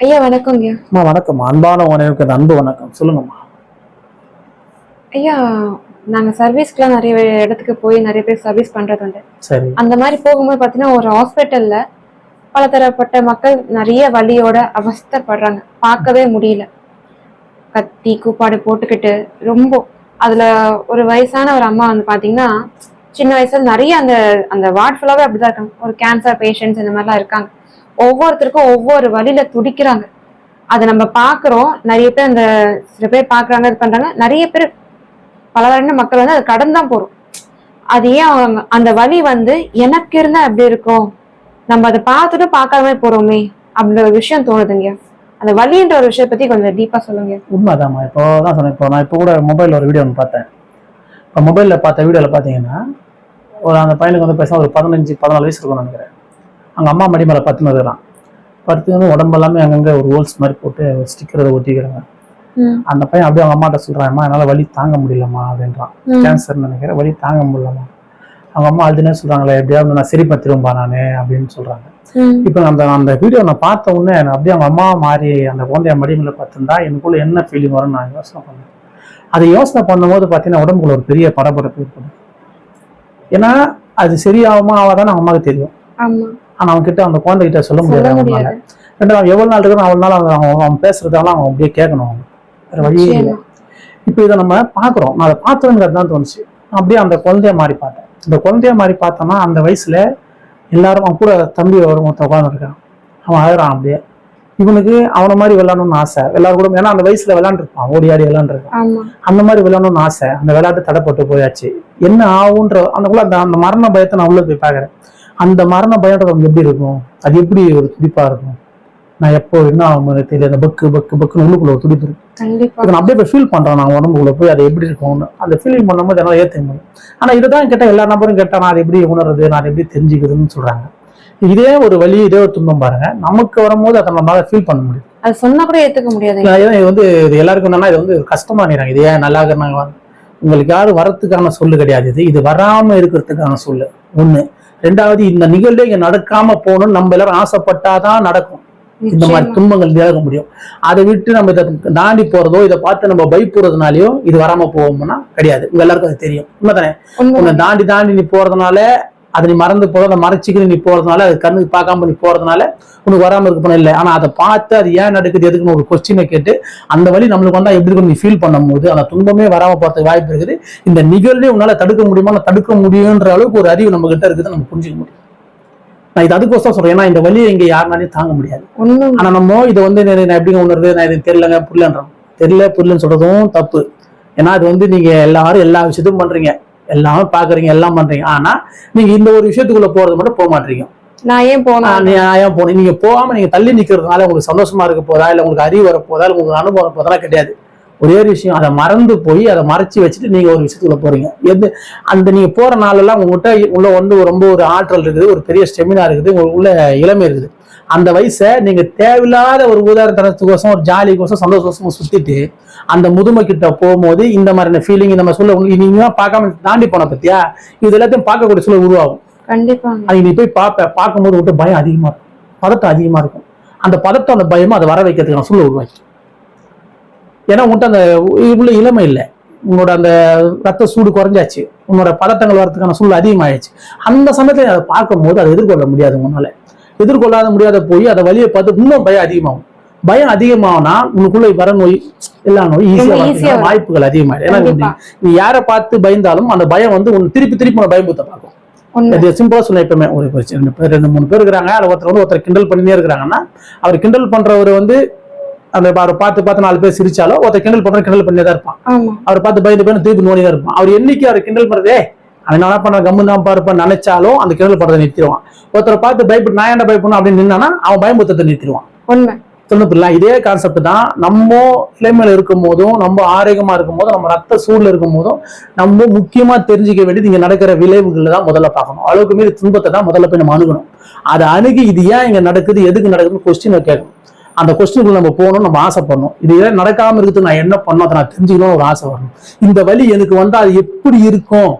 ஐயா வணக்கங்க அம்மா வணக்கம். அன்பான உணவுக்கு அந்த அன்பு வணக்கம். சொல்லுங்கம்மா. ஐயா நாங்க சர்வீஸ்க்குலாம் நிறைய இடத்துக்கு போய் நிறைய பேர் சர்வீஸ் பண்றது உண்டு. சரி. அந்த மாதிரி போகும்போது பாத்தீங்கன்னா ஒரு ஹாஸ்பிட்டல்ல பலதரப்பட்ட மக்கள் நிறைய வலியோட அவஸ்தைப்படுறாங்க. பார்க்கவே முடியல. கத்தி கூப்பாடு போட்டுக்கிட்டு ரொம்ப. அதுல ஒரு வயசான ஒரு அம்மா வந்து பாத்தீங்கன்னா சின்ன வயசுல நிறைய அந்த அந்த வார்ட் ஃபுல்லாவே அப்படிதான் இருக்காங்க. ஒரு கேன்சர் பேஷண்ட்ஸ் இந்த மாதிரிலாம் இருக்காங்க. ஒவ்வொருத்தருக்கும் ஒவ்வொரு வழியில துடிக்கிறாங்க. அதை நம்ம பாக்குறோம் நிறைய பேர் அந்த சில பேர் பாக்குறாங்க இது பண்றாங்க. நிறைய பேர் பல மக்கள் வந்து அதை கடன் தான் போறோம். அது ஏன் அவங்க அந்த வழி வந்து எனக்கு இருந்தா எப்படி இருக்கும்? நம்ம அதை பார்த்துட்டு பார்க்காம போறோமே அப்படின்ற ஒரு விஷயம் தோணுதுங்க அந்த வழின்ற ஒரு விஷயத்தை பத்தி கொஞ்சம் டீப்பா சொல்லுங்க. உண்மைதாம்மா. இப்போ தான் சொன்னேன். இப்போ நான் இப்போ கூட மொபைலில் ஒரு வீடியோ ஒன்று பார்த்தேன். இப்போ மொபைலில் பார்த்த வீடியோவில் பார்த்தீங்கன்னா ஒரு அந்த பையனுக்கு வந்து பேச ஒரு பதினஞ்சு பதினாலு வயசு இருக்கும்னு நினைக்கிறேன். அவங்க அம்மா மடி மேலே பத்துன்னு இருக்கிறான் படுத்து வந்து உடம்பு எல்லாமே அங்கங்கே ஒரு ஹோல்ஸ் மாதிரி போட்டு ஸ்டிக்கர் அதை ஒட்டிக்கிறாங்க அந்த பையன் அப்படியே அவங்க அம்மாட்ட சொல்கிறான் அம்மா என்னால் வலி தாங்க முடியலம்மா அப்படின்றான். கேன்சர்னு நினைக்கிறேன் வலி தாங்க முடியலம்மா. அவங்க அம்மா அழுதுனே சொல்கிறாங்களே எப்படியாவது நான் சரி பத்திரும்பா நான் அப்படின்னு சொல்கிறாங்க. இப்போ அந்த அந்த வீடியோ நான் பார்த்த உடனே அப்படியே அவங்க அம்மா மாறி அந்த குழந்தைய மடிமையில பார்த்துருந்தா எனக்குள்ள என்ன ஃபீலிங் வரும்னு நான் யோசனை பண்ணேன். அதை யோசனை பண்ணும்போது பார்த்தீங்கன்னா உடம்புக்குள்ள ஒரு பெரிய பரபரப்பு ஏற்படும். ஏன்னா அது சரியாகுமா ஆகாதான்னு அவங்க அம்மாவுக்கு தெரியும். ஆனால் அவங்க கிட்ட அந்த குழந்தைகிட்ட சொல்ல முடியாது அவங்களால ரெண்டாவது எவ்வளோ நாள் இருக்கணும் அவ்வளோ நாள் அவங்க அவங்க அவன் பேசுறதெல்லாம் அவங்க அப்படியே கேட்கணும். அவங்க வேற வழியே இல்லை. இப்போ இதை நம்ம பார்க்குறோம். நான் அதை பார்த்ததுங்கிறது தான் தோணுச்சு. அப்படியே அந்த குழந்தைய மாறி பார்த்தேன். இந்த குழந்தைய மாறி பார்த்தோன்னா அந்த வயசுல எல்லாரும் அவன் கூட தம்பி ஒரு மொத்த உட்காந்து இருக்கான். அவன் அழுறான் அப்படியே. இவனுக்கு அவனை மாதிரி விளையாடணும்னு ஆசை. எல்லாரும் கூட ஏன்னா அந்த வயசுல விளையாண்டுருப்பான். ஓடி ஆடி விளையாண்டுருக்கான். அந்த மாதிரி விளையாடணும்னு ஆசை. அந்த விளையாட்டு தடைப்பட்டு போயாச்சு. என்ன ஆகுன்ற அந்த அந்த மரண பயத்தை நான் உள்ள போய் பார்க்குறேன். அந்த மரண பயன்றது அவனுக்கு எப்படி இருக்கும்? அது எப்படி ஒரு துடிப்பா இருக்கும்? நான் எப்போ என்ன ஆகும் தெரியல. அந்த பக்கு பக்கு பக்குன்னு உள்ளுக்குள்ள ஒரு துடிப்பு இருக்கு. நான் அப்படியே ஃபீல் பண்றேன் நான் உடம்புக்குள்ள போய் அது எப்படி இருக்கும்னு. அந்த ஃபீலிங் பண்ணும்போது என்னால் ஏற்ற முடியும். ஆனா இதுதான் கேட்டால் எல்லா நபரும் கேட்டா நான் அதை எப்படி உணர்றது நான் அதை எப்படி தெரிஞ்சுக்கிறதுன்னு சொல்றாங்க. இதே ஒரு வலி இதே ஒரு துன்பம் பாருங்க. நமக்கு வரும்போது அதை நம்மளால ஃபீல் பண்ண முடியும். அது சொன்னா கூட ஏத்துக்க முடியாது. இது வந்து இது எல்லாருக்கும் என்னன்னா இது வந்து கஷ்டமா நிறாங்க இது ஏன் நல்லா இருக்கிறாங்க உங்களுக்கு யாரும் வரத்துக்கான சொல்லு கிடையாது. இது இது வராம இருக்கிறதுக்கான சொல்லு. ஒண்ணு. ரெண்டாவது இந்த நிகழ்வு இங்க நடக்காம போகணும்னு நம்ம எல்லாரும் ஆசைப்பட்டாதான் நடக்கும். இந்த மாதிரி. துன்பங்கள் விலக முடியும். அதை விட்டு நம்ம இதை தாண்டி போறதோ இதை பார்த்து நம்ம பயப்படுறதுனாலயோ இது வராம போவோம்னா கிடையாது. உங்க எல்லாருக்கும் அது தெரியும். உண்மைதானே? உண்மை. உன்னை தாண்டி தாண்டி நீ போறதுனால அதை நீ மறந்து போற அதை மறைச்சிக்கிட்டு நீ போறதுனால அது கண்ணுக்கு பார்க்காம நீ போறதுனால உனக்கு வராம இருக்க போன இல்லை. ஆனா அதை பார்த்து அது ஏன் நடக்குது எதுக்குன்னு ஒரு கொஸ்டினை கேட்டு அந்த வழி நம்மளுக்கு வந்தா எப்படி இருக்கும் நீ ஃபீல் பண்ணும்போது அந்த துன்பமே வராம போறதுக்கு வாய்ப்பு இருக்குது. இந்த நிகழ்வே உன்னால தடுக்க முடியுமா? தடுக்க முடியுன்ற அளவுக்கு ஒரு அறிவு நம்ம கிட்ட இருக்குது நம்ம புரிஞ்சுக்க முடியும். நான் இது அதுக்கோசம் சொல்றேன். ஏன்னா இந்த வழியை இங்க யாருனாலையும் தாங்க முடியாது. ஆனா நம்ம இதை வந்து நான் நான் எப்படிங்க உணர்றது? நான் இது தெரியலங்க புரியலன்றோம். தெரியல புரியலன்னு சொல்றதும் தப்பு. ஏன்னா அது வந்து நீங்க எல்லாரும் எல்லா விஷயத்தையும் பண்றீங்க. எல்லாமே பாக்குறீங்க எல்லாம் பண்றீங்க. ஆனா நீங்க இந்த ஒரு விஷயத்துக்குள்ள போறது மட்டும் போக மாட்டீங்க. நான் ஏன் போனா ஆஹ் நீ ஏன் போனீங்க நீங்க போகாம நீங்க தள்ளி நிக்கிறதுனால உங்களுக்கு சந்தோஷமா இருக்க போதா இல்ல உங்களுக்கு அறிவு வர போதா இல்ல உங்களுக்கு அனுபவம் போதெல்லாம் கிடையாது. ஒரே ஒரு விஷயம் அதை மறந்து போய் அதை மறைச்சு வச்சுட்டு நீங்க ஒரு விஷயத்துக்குள்ள போறீங்க. எது அந்த நீங்க போற நாளெல்லாம் உங்ககிட்ட உள்ள வந்து ரொம்ப ஒரு ஆற்றல் இருக்குது ஒரு பெரிய ஸ்டெமினா இருக்குது உங்களுக்கு உள்ள இளமை இருக்குது. அந்த வயசை நீங்க தேவையில்லாத ஒரு உதாரணத்துக்கோசம் ஒரு ஜாலிக்கோசம் சந்தோஷம் சுத்திட்டு அந்த முதுமை கிட்ட போகும்போது இந்த மாதிரியான ஃபீலிங் இந்த மாதிரி சொல்ல நீங்க பார்க்காம தாண்டி போன பத்தியா? இது எல்லாத்தையும் பார்க்கக்கூடிய சூழல் உருவாகும். கண்டிப்பாங்க. அது நீ போய் பார்ப்ப பார்க்கும்போது விட்டு பயம் அதிகமா இருக்கும். பதட்டம் அதிகமா இருக்கும். அந்த பதட்டம் அந்த பயமும் அதை வர வைக்கிறதுக்கான சூழல் உருவாக்கி. ஏன்னா உன்கிட்ட அந்த உள்ள இளமை இல்லை. உன்னோட அந்த ரத்த சூடு குறைஞ்சாச்சு. உன்னோட பதட்டங்கள் வரதுக்கான சூழல் அதிகமாயிடுச்சு. அந்த சமயத்துல அதை பார்க்கும்போது அதை எதிர்கொள்ள முடியாது உன்னால. எதிர்கொள்ளாத முடியாத போய் அதை வழியை பார்த்து இன்னும் பயம் அதிகமாகும். பயம் அதிகமாகுனா உனக்குள்ள வர நோய் எல்லா நோய் ஈஸியா. வாய்ப்புகள் அதிகமாயிடும். ஏன்னா. நீ யாரை பார்த்து பயந்தாலும் அந்த பயம் வந்து உன் திருப்பி திருப்பி உன்னை பயமுத்த பார்க்கும். இது சிம்பிளா சொல்ல எப்பவுமே ஒரு ரெண்டு பேர் ரெண்டு மூணு பேர் இருக்கிறாங்க. அதுல ஒருத்தர் வந்து ஒருத்தர் கிண்டல் பண்ணினே இருக்கிறாங்கன்னா அவர் கிண்டல் பண்றவர் வந்து அந்த அவரை பார்த்து பார்த்து நாலு பேர் சிரிச்சாலும் ஒருத்தர் கிண்டல் பண்ற கிண்டல் பண்ணியே தான் இருப்பான். அவர் பார்த்து பயந்து பயந்து திருப்பி நோடி தான் இருப்பான். அவர் என்னைக்கு அவர் கிண்டல் பண்றதே? அவன் என்ன பண்ண கம்மு தான் பார்ப்பான் நினைச்சாலும் அந்த கிண்டல் பண்றதை நிறுத்திடுவான். ஒருத்தரை பார்த்து பயப்பட்டு நான் என்ன பயப்படணும் அப்படின்னு நின்னானா அவன் பயமுத்தத்தை நிறுத்திடுவான். உண்மை. சொன்னதில்ல இதே கான்செப்ட் தான். நம்ம இளமையில இருக்கும் போதும் நம்ம ஆரோக்கியமா இருக்கும் போதும் நம்ம ரத்த சூழ்ல இருக்கும் போதும் நம்ம முக்கியமா தெரிஞ்சுக்க வேண்டியது இங்க நடக்கிற விளைவுகளை தான் முதல்ல பார்க்கணும். அளவுக்கு மீறி துன்பத்தை தான் முதல்ல போய் நம்ம அணுகணும். அதை அணுகி இது ஏன் இங்க நடக்குது எதுக்கு நடக்குதுன்னு கொஸ்டினை கேட்கணும். அந்த கொஸ்டினுக்குள்ள நம்ம போகணும் நம்ம ஆசைப்படணும். இது ஏன் நடக்காம இருக்குது நான் என்ன பண்ணணும் அதை நான் தெரிஞ்சுக்கணும்னு ஒரு ஆசை வரணும். இந்த வழி எனக்கு வந்தா அது எப்படி இருக்கும்?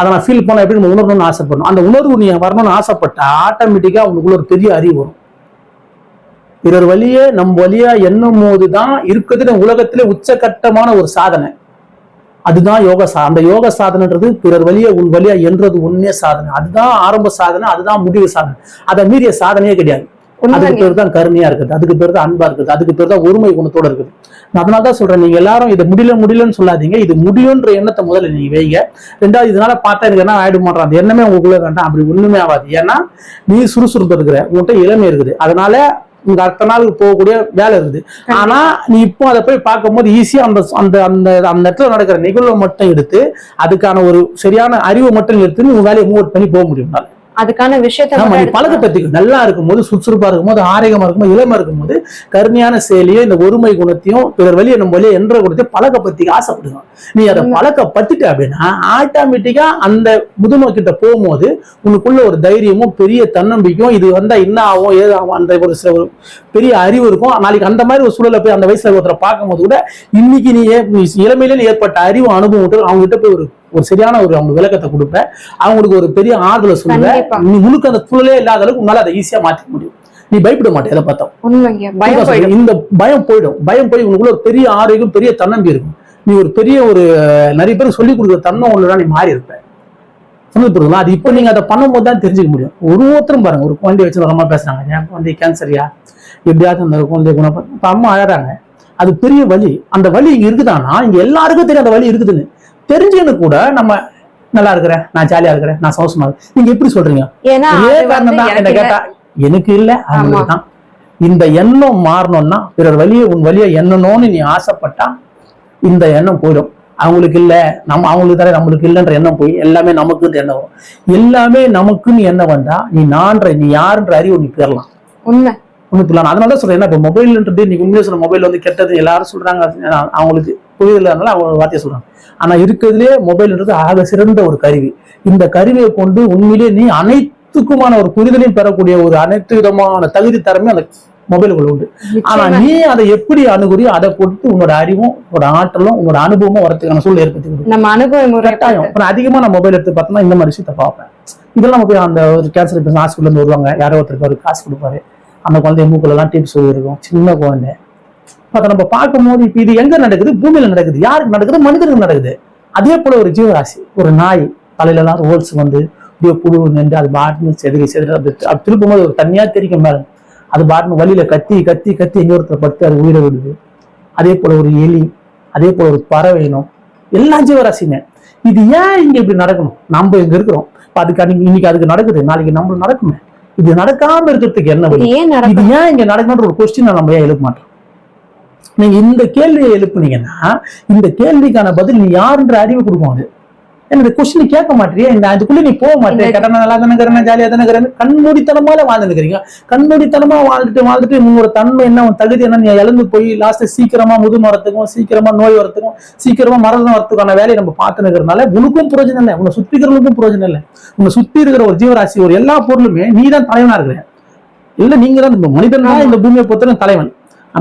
அதை நான் ஃபீல் பண்ண எப்படி நம்ம உணரணும்னு ஆசைப்படணும். அந்த உணர்வு நீ வரணும்னு ஆசைப்பட்டா ஆட்டோமேட்டிக்கா உங்களுக்குள்ள ஒரு பெரிய அறிவு வரும். பிறர் வழியே நம் வழியா எண்ணும் போதுதான் இருக்கிறது உலகத்திலே உச்சகட்டமான ஒரு சாதனை. அதுதான் யோக சா அந்த யோக சாதனைன்றது பிறர் வழியே உன் வழியா என்றது உண்மையே சாதனை. அதுதான் ஆரம்ப சாதனை அதுதான் முடிவு சாதனை. அதை மீறிய சாதனையே கிடையாது. அதுக்கு பேர் தான் கருணையா இருக்குது. அதுக்கு பேர் தான் அன்பா இருக்குது. அதுக்கு பேர் தான் ஒருமை குணத்தோட இருக்குது. நான் அதனால தான் சொல்றேன் நீங்க எல்லாரும் இது முடியல முடியலன்னு சொல்லாதீங்க. இது முடியுன்ற எண்ணத்தை முதல்ல நீங்க வைங்க. ரெண்டாவது இதனால பார்த்தா எனக்கு என்ன ஆயிட மாட்டோம் அந்த எண்ணமே உங்களுக்குள்ள வேண்டாம். அப்படி ஒண்ணுமே ஆகாது. ஏன்னா நீ சுறுசுறுப்பு இருக்கிற. உன்கிட்ட இளமை இருக்குது. அதனால உங்க அடுத்த நாளுக்கு போகக்கூடிய வேலை இருக்குது. ஆனா நீ இப்போ அதை போய் பார்க்கும்போது ஈஸியா அந்த அந்த அந்த அந்த இடத்துல நடக்கிற நிகழ்வை மட்டும் எடுத்து அதுக்கான ஒரு சரியான அறிவை மட்டும் எடுத்து நீ உங்க வேலையை மூவ் பண்ணி போக முடியும். அதுக்கான விஷயத்த ஆமா மட்டும் நீ எடுத்து- பழக்கத்தத்துக்கு நல்லா இருக்கும்போது சுறுசுறுப்பா இருக்கும்போது ஆரோக்கியமா இருக்கும்போது இளமா இருக்கும்போது கருணையான செயலியும் இந்த ஒருமை குணத்தையும் பிறர் வழியை நம்ம வழியை என்ற குணத்தையும் பழக்கப்படுத்திக்க ஆசைப்படுங்க நீ அதை. பழக்கப்பட்டுட்ட அப்படின்னா ஆட்டோமேட்டிக்கா அந்த முதுமை கிட்ட போகும்போது உனக்குள்ள ஒரு தைரியமும் பெரிய தன்னம்பிக்கையும் இது வந்தா என்ன ஆகும் ஏது ஆகும் அந்த ஒரு பெரிய அறிவு இருக்கும். நாளைக்கு அந்த மாதிரி ஒரு சூழலை போய் அந்த வயசுல ஒருத்தரை பார்க்கும்போது கூட இன்னைக்கு நீ இளமையில ஏற்பட்ட அறிவு அனுபவம் அவங்க கிட்ட போய் ஒரு ஒரு சரியான ஒரு அவங்க விளக்கத்தை கொடுப்ப. அவங்களுக்கு ஒரு பெரிய ஆறுதலை சொல்லுவ. கண்டிப்பா. நீ முழுக்க அந்த சூழலே இல்லாத அளவுக்கு உன்னால அதை ஈஸியா மாத்திக்க முடியும். நீ பயப்பட மாட்டே எதை பார்த்தோம் இந்த பயம் போயிடும். பயம் போய் உனக்குள்ள ஒரு பெரிய ஆரோக்கியம் பெரிய தன்னம்பி இருக்கும். நீ ஒரு பெரிய ஒரு நிறைய பேருக்கு சொல்லி கொடுக்குற தன்மை ஒண்ணுதான் நீ மாறி இருப்ப. சொன்னது புரியுதுங்களா அது இப்போ நீங்க அதை பண்ணும்போது தான் தெரிஞ்சுக்க முடியும். ஒரு ஒருத்தரும் பாருங்க ஒரு குழந்தைய வச்சு ரொம்ப பேசுறாங்க. என் குழந்தை கேன்சரியா எப்படியாவது அந்த குழந்தைய குணம் இப்ப அம்மா அழறாங்க. அது பெரிய வலி. அந்த வலி இங்க இருக்குதானா இங்க எல்லாருக்கும் தெரியும் அந்த வலி இருக்குதுன்னு. தெரிஞ்சுன்னு கூட நம்ம நல்லா இருக்கிறேன் நான் ஜாலியா இருக்கிறேன் நான் சந்தோஷமா இருக்கேன் நீங்க எப்படி சொல்றீங்க? ஒரே காரணம் தான் என்ன கேட்டா எனக்கு இல்ல அவங்களுக்கு. தான். இந்த எண்ணம் மாறணும்னா பிறர் வழியை உன் வழியை எண்ணணும்னு நீ ஆசைப்பட்டா இந்த எண்ணம் போயிடும். அவங்களுக்கு இல்ல நம்ம அவங்களுக்கு தர நம்மளுக்கு இல்லைன்ற எண்ணம் போய் எல்லாமே நமக்குன்ற எண்ணம் வரும். எல்லாமே நமக்குன்னு எண்ணம் வந்தா நீ நான்ற நீ யாருன்ற அறிவு நீ பெறலாம் உண்மை. ஒண்ணு அதனால தான் சொல்றேன் இப்போ மொபைல்ன்றது நீங்க உண்மையை சொல்ற மொபைல் வந்து கெட்டது எல்லாரும் சொல்றாங்க அவங்களுக்கு புரிதல் அதனால அவங்க வார்த்தையை சொல்றாங்க. ஆனா இருக்கிறதுலே மொபைல்ன்றது ஆக சிறந்த ஒரு கருவி. இந்த கருவியை கொண்டு உண்மையிலேயே நீ அனைத்துக்குமான ஒரு புரிதலையும் பெறக்கூடிய ஒரு அனைத்து விதமான தகுதி தரமே அந்த மொபைலுக்குள்ள உண்டு. ஆனா நீ அதை எப்படி அணுகுறியோ அதை பொறுத்து உன்னோட அறிவும் உன்னோட ஆற்றலும் உன்னோட அனுபவமும் வரதுக்கான சூழல் ஏற்படுத்தி. நம்ம அனுபவ முறை கட்டாயம். நான் அதிகமா நான் மொபைல் எடுத்து பார்த்தோம்னா இந்த மாதிரி விஷயத்த பார்ப்பேன். இதெல்லாம் போய் அந்த ஒரு கேன்சர் பேஷண்ட் ஹாஸ்பிட்டல் இருந்து வருவாங்க. யாரோ ஒருத்தருக்கு ஒரு காசு கொடுப்பாரு. அந்த குழந்தை மூக்குல எல்லாம் டிப்ஸ் இருக்கும் சின்ன குழந்தை. அதை நம்ம பார்க்கும்போது இப்போ இது எங்க நடக்குது? பூமியில நடக்குது. யாருக்கு நடக்குது? மனிதருக்கு நடக்குது. அதே போல ஒரு ஜீவராசி ஒரு நாய் தலையில எல்லாம் ரோல்ஸ் வந்து அப்படியே புழு நின்று அது பாட்டுன்னு செதுறி செதுறி அது அது திருப்பும்போது ஒரு தனியா தெரிக்கும் மேல அது பாட்டுன்னு வழியில கத்தி கத்தி கத்தி இன்னொருத்தர் படுத்து அது உயிரை விடுது. அதே போல ஒரு எலி அதே போல ஒரு பறவை இனம். எல்லா ஜீவராசிங்க இது ஏன் இங்க இப்படி நடக்கணும்? நம்ம இங்க இருக்கிறோம். இப்ப அதுக்கு அன்னைக்கு இன்னைக்கு அதுக்கு நடக்குது. நாளைக்கு நம்மளுக்கு நடக்குமே. இது நடக்காம இருக்கிறதுக்கு என்ன இது ஏன் இங்க நடக்கணுன்ற ஒரு கொஸ்டின் நம்ம ஏன் எழுப்ப மாட்டோம்? நீங்க இந்த கேள்வியை எழுப்புனீங்கன்னா இந்த கேள்விக்கான பதில் நீ யாருன்ற அறிவு கொடுக்கும் அது. இந்த கொஸ்டின் கேட்க மாட்டியே? இந்த அதுக்குள்ள நீ போக மாட்டே கடனை நல்லா தானே இருக்கிறேன் ஜாலியா தானே இருக்கிறேன். கண்மூடித்தனமால வாழ்ந்துருக்கிறீங்க கண்மூடித்தனமா வாழ்ந்துட்டு வாழ்ந்துட்டு உங்களோட தன்மை என்ன உன் தகுதி என்ன நீ இழந்து போய் லாஸ்ட் சீக்கிரமா முது மரத்துக்கும் சீக்கிரமா நோய் வரத்துக்கும் சீக்கிரமா மரணம் வரத்துக்கான வேலையை நம்ம பார்த்து இருக்கிறதுனால உனக்கும் பிரயோஜனம் இல்லை. உன்னை சுத்தி இருக்கிறவங்களுக்கும் பிரயோஜனம் இல்லை. உன்னை சுத்தி இருக்கிற ஒரு ஜீவராசி ஒரு எல்லா பொருளுமே நீ தான் தலைவனா இருக்கிற. இல்ல நீங்க தான் இந்த மனிதன் தான் இந்த பூமியை பொறுத்தவரை தலைவன்.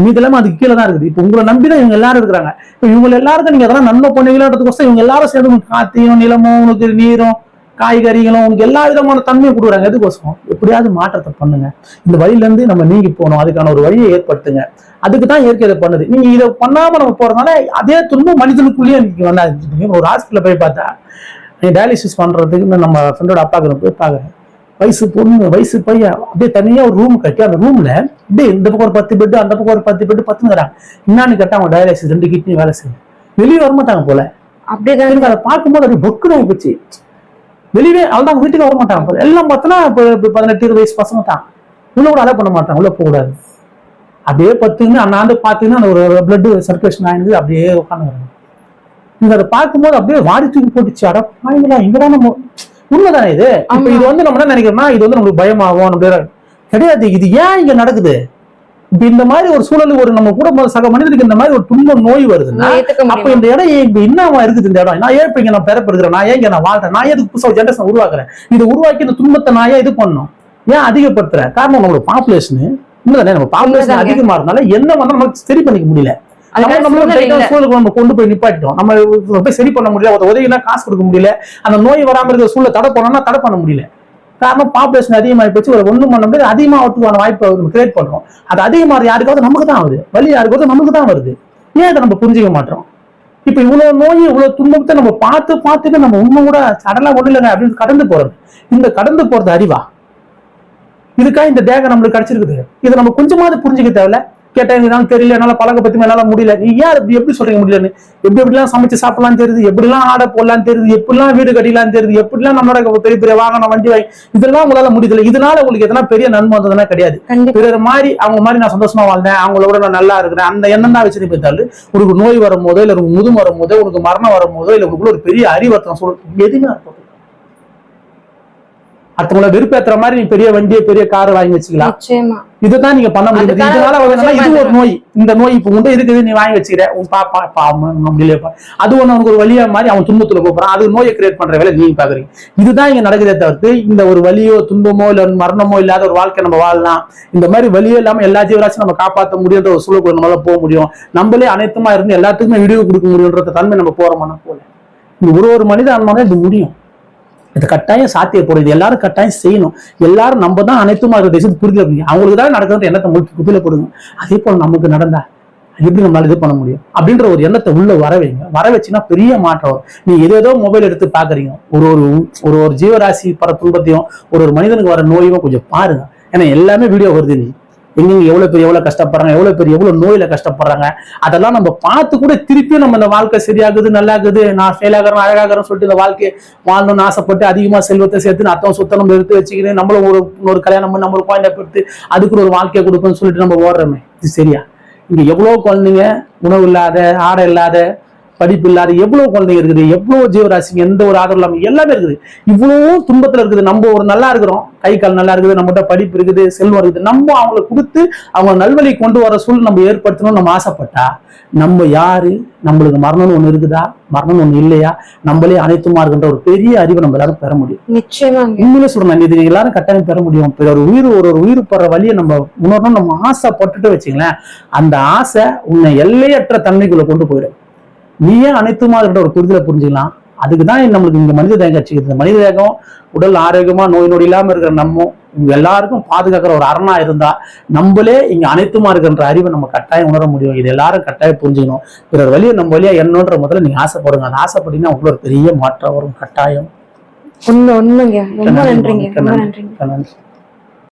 மீதெல்லாம் அதுக்கு கீழே தான் இருக்குது. இப்போ உங்களை நம்பி தான் இவங்க எல்லாரும் இருக்கிறாங்க. இப்போ இவங்க எல்லாருக்கும் நீங்க அதெல்லாம் நல்ல பண்ணுவீங்களன்றதுக்கோசம் இவங்க எல்லாரும் சேர்ந்து உங்களுக்கு காத்தையும் நிலமும் உனக்கு நீரும் காய்கறிகளும் உங்களுக்கு எல்லா விதமான தன்மையும் கொடுக்குறாங்க. எதுக்கோசம்? எப்படியாவது மாற்றத்தை பண்ணுங்க. இந்த வழியிலேருந்து நம்ம நீங்கி போகணும். அதுக்கான ஒரு வழியை ஏற்படுத்துங்க. அதுக்கு தான் இயற்கை இதை பண்ணுது. நீங்க இதை பண்ணாம நம்ம போறதுனால அதே துன்பம் மனிதனுக்குள்ளேயே வந்தா ஒரு ஹாஸ்பிட்டல் போய் பார்த்தா நீ டயாலிசிஸ் பண்றதுக்கு நம்ம ஃப்ரெண்டோட அப்பாக்கு போய் பாக்குறேன் வயசு பொண்ணு வயசு பையன் அப்படியே தனியா ஒரு ரூம் கட்டி அந்த ரூம்ல அப்படியே இந்த பக்கம் ஒரு பத்து பெட் அந்த பக்கம் ஒரு பத்து பெட் பத்துங்கிறாங்க. என்னன்னு கேட்டா அவங்க டயாலிசிஸ் ரெண்டு கிட்னி வேலை செய்யும் வெளியே வரமாட்டாங்க போல. எனக்கு அதை பார்க்கும்போது அப்படியே பொக்குன்னு ஆயிப்போச்சு. வெளியே அவ்வளோதான் வீட்டுக்கு வர மாட்டாங்க போல. எல்லாம் பார்த்தோன்னா இப்போ பதினெட்டு இருபது வயசு பசங்க தான். உள்ள கூட அலோ பண்ண மாட்டாங்க உள்ள போகக்கூடாது. அப்படியே பத்துன்னு அண்ணாந்து பார்த்தீங்கன்னா அந்த ஒரு பிளட் சர்க்குலேஷன் ஆயிடுது அப்படியே உட்காந்துக்கிறாங்க. நீங்க அதை பார்க்கும்போது அப்படியே வாரி தூக்கி போட்டுச்சு. அட பாருங்களா எங்கடா நம்ம உண்மைதானே இது? இப்ப. இது வந்து நம்ம என்ன நினைக்கிறோம்னா இது வந்து நம்மளுக்கு பயமாகும் நம்ம கிடையாது. இது ஏன் இங்க நடக்குது? இப்ப இந்த மாதிரி ஒரு சூழல் ஒரு நம்ம கூட சக மனிதனுக்கு இந்த மாதிரி ஒரு துன்பம் நோய் வருதுன்னா அப்ப இந்த இடம் இப்ப என்னவா இருக்குது இந்த இடம்? நான் ஏன் இப்ப இங்க நான் பிறப்படுகிறேன்? நான் ஏன் நான் வாழ்றேன்? நான் எதுக்கு புதுசா ஜென்ரேஷன் உருவாக்குறேன்? இதை உருவாக்கி இந்த துன்பத்தை நான் ஏன் இது பண்ணணும்? ஏன் அதிகப்படுத்துறேன்? காரணம் நம்மளோட பாப்புலேஷன் உண்மைதானே? நம்ம பாப்புலேஷன். அதிகமா இருந்தாலும் என்ன வந்தா நமக்கு சரி பண்ணிக்க முடியல. நம்ம கொண்டு போய் நிப்பாட்டிட்டோம். நம்ம போய் சரி பண்ண முடியல ஒரு உதவினா காசு கொடுக்க முடியல. அந்த நோய் வராம இருக்கிற சூழலை தடை பண்ணோம்னா தடை பண்ண முடியல. காரணம் பாப்புலேஷன் அதிகமாகி போச்சு ஒரு பண்ண முடியாது. அதிகமாகிறதுக்கான வாய்ப்பை நம்ம கிரியேட் பண்றோம். அது அதிகமாக யாருக்காவது நமக்கு தான் ஆகுது வலி யாருக்காவது நமக்கு தான் வருது. ஏன் அதை நம்ம புரிஞ்சுக்க மாட்டோம்? இப்ப இவ்வளவு நோய் இவ்வளவு துன்பத்தை நம்ம பார்த்து பார்த்துட்டு நம்ம உண்மை கூட சடலா ஒண்ணு இல்லைங்க அப்படின்னு கடந்து போறது. இந்த கடந்து போறது அறிவா? இதுக்கா இந்த தேகம் நம்மளுக்கு கிடைச்சிருக்குது. இதை நம்ம கொஞ்சமாவது புரிஞ்சுக்க தேவையில்ல. கேட்டா என்னால தெரியல என்னால பழக்க பத்தி என்னால முடியல. நீ ஏன் எப்படி சொல்றீங்க முடியலன்னு? எப்படி எப்படிலாம் சமைச்சு சாப்பிடலாம் தெரியுது எப்படிலாம் ஆடை போடலாம் தெரியுது எப்படிலாம் வீடு கட்டிலாம் தெரியுது எப்படிலாம் நம்மளோட பெரிய பெரிய வாகனம் வண்டி வாங்கி இதெல்லாம் உங்களால முடியல இதனால உங்களுக்கு எதனா பெரிய நன்மை வந்ததுன்னா கிடையாது. பிறர் மாதிரி அவங்க மாதிரி நான் சந்தோஷமா வாழ்ந்தேன் அவங்களோட நான் நல்லா இருக்கிறேன். அந்த எண்ணம் தான் வச்சு போயிட்டாலும் உனக்கு நோய் வரும்போதோ இல்ல உனக்கு முதுமை வரும்போதோ உனக்கு மரணம் வரும்போதோ இல்ல உனக்குள்ள ஒரு பெரிய அறிவர்த்தம் சொல் எதுவுமே இருக்கும் அடுத்தவங்கள வெறுப்பேத்துற மாதிரி நீ பெரிய வண்டியை பெரிய கார் வாங்கி வச்சுக்கலாம். இதுதான் நீங்க பண்ண முடியாது இதனால இது ஒரு நோய். இந்த நோய் இப்ப உண்டு இருக்குது நீ வாங்கி வச்சுக்கிற. உன் பாப்பா முடியலப்பா அது ஒண்ணு அவனுக்கு ஒரு வழியா மாதிரி அவன் துன்பத்துல போறான். அது நோயை கிரியேட் பண்ற வேலை நீங்க பாக்குறீங்க. இதுதான் இங்க நடக்குதே தவிர்த்து இந்த ஒரு வலியோ துன்பமோ இல்ல மரணமோ இல்லாத ஒரு வாழ்க்கை நம்ம வாழலாம். இந்த மாதிரி வலியே இல்லாம எல்லா ஜீவராசியும் நம்ம காப்பாற்ற முடியுன்ற ஒரு சூழலுக்குள்ள நம்மளால போக முடியும். நம்மளே அனைத்துமா இருந்து எல்லாத்துக்குமே விடிவு கொடுக்க முடியுன்ற தன்மை நம்ம போறோம்னா போல. இந்த ஒரு ஒரு மனித ஆன்மாவே இது முடியும். இது கட்டாயம் சாத்தியப்படும் இது எல்லாரும் கட்டாயம் செய்யணும். எல்லாரும் நம்ம தான் அனைத்துமா இருக்கிற தேசத்து புரிதல் பண்ணி அவங்களுக்கு தான் நடக்கிறது எண்ணத்தை முழுக்க குப்பில போடுங்க. அதே போல் நமக்கு நடந்தா எப்படி நம்மளால இது பண்ண முடியும்? அப்படின்ற ஒரு எண்ணத்தை உள்ள வர வைங்க. வர வச்சுன்னா பெரிய மாற்றம் வரும். நீ ஏதோ ஏதோ மொபைல் எடுத்து பாக்குறீங்க. ஒரு ஒரு ஒரு ஒரு ஜீவராசி பர துன்பத்தையும் ஒரு ஒரு மனிதனுக்கு வர நோயும் கொஞ்சம் பாருங்க. ஏன்னா எல்லாமே வீடியோ வருது நீ எங்கெங்க எவ்வளவு பேர் எவ்வளவு கஷ்டப்படுறாங்க எவ்வளவு பேர் எவ்வளவு நோயில கஷ்டப்படுறாங்க அதெல்லாம் நம்ம பார்த்து கூட திருப்பியும் நம்ம இந்த வாழ்க்கை சரியாகுது நல்லாகுது நான் ஃபெயில் ஆகிறேன் அழகாகிறேன் சொல்லிட்டு இந்த வாழ்க்கையை வாழணும்னு ஆசைப்பட்டு அதிகமா செல்வத்தை சேர்த்து அத்தம் சொத்தை நம்ம எடுத்து வச்சுக்கிறேன் நம்மளும் ஒரு ஒரு கல்யாணம் பண்ணி நம்மளுக்கு குழந்தை பெற்று அதுக்கு ஒரு வாழ்க்கையை கொடுக்கணும்னு சொல்லிட்டு நம்ம ஓடுறோமே. இது சரியா? இங்க எவ்வளவு குழந்தைங்க உணவு இல்லாத ஆடை இல்லாத படிப்பு இல்லாத எவ்வளவு குழந்தைங்க இருக்குது எவ்வளவு ஜீவராசிங்க எந்த ஒரு ஆதரவு இல்லாம எல்லாமே இருக்குது. இவ்வளவு துன்பத்துல இருக்குது. நம்ம ஒரு நல்லா இருக்கிறோம். கை கால் நல்லா இருக்குது. நம்மகிட்ட படிப்பு இருக்குது செல்வம் இருக்குது. நம்ம அவங்களுக்கு கொடுத்து அவங்க நல்வழி கொண்டு வர சூழல் நம்ம ஏற்படுத்தணும்னு நம்ம ஆசைப்பட்டா நம்ம யாரு? நம்மளுக்கு மரணம்னு ஒண்ணு இருக்குதா? மரணம் ஒண்ணு இல்லையா? நம்மளே அனைத்துமா இருக்கின்ற ஒரு பெரிய அறிவை நம்ம எல்லாரும் பெற முடியும். நிச்சயமாங்க. உண்மையிலே சொல்றேன் இது எல்லாரும் கட்டாயம் பெற முடியும். ஒரு உயிர் ஒரு ஒரு உயிர் படுற வழியை நம்ம உணரணும் நம்ம ஆசைப்பட்டுட்டு வச்சுங்களேன் அந்த ஆசை உன்னை எல்லையற்ற தன்மைக்குள்ள கொண்டு போயிடும். நீயே அனைத்துமா இருக்கிற ஒரு புரிதலை புரிஞ்சுக்கலாம். அதுக்கு தான் நம்மளுக்கு இந்த மனித தேகம் கட்சி இந்த மனித தேகம் உடல் ஆரோக்கியமா நோய் நொடி இல்லாம இருக்கிற நம்ம உங்க எல்லாருக்கும் பாதுகாக்கிற ஒரு அரணா இருந்தா நம்மளே இங்க அனைத்துமா இருக்கின்ற அறிவை நம்ம கட்டாயம் உணர முடியும். இது எல்லாரும் கட்டாயம் புரிஞ்சுக்கணும். பிறர் வழியை நம்ம வழியா என்னன்ற முதல்ல நீங்க ஆசைப்படுங்க. அந்த ஆசைப்பட்டீங்கன்னா உங்களுக்கு ஒரு பெரிய மாற்றம் வரும். கட்டாயம். உண்மை உண்மைங்க. ரொம்ப நன்றிங்க. ரொம்ப நன்றி. நன்றிங்க. நன்றி.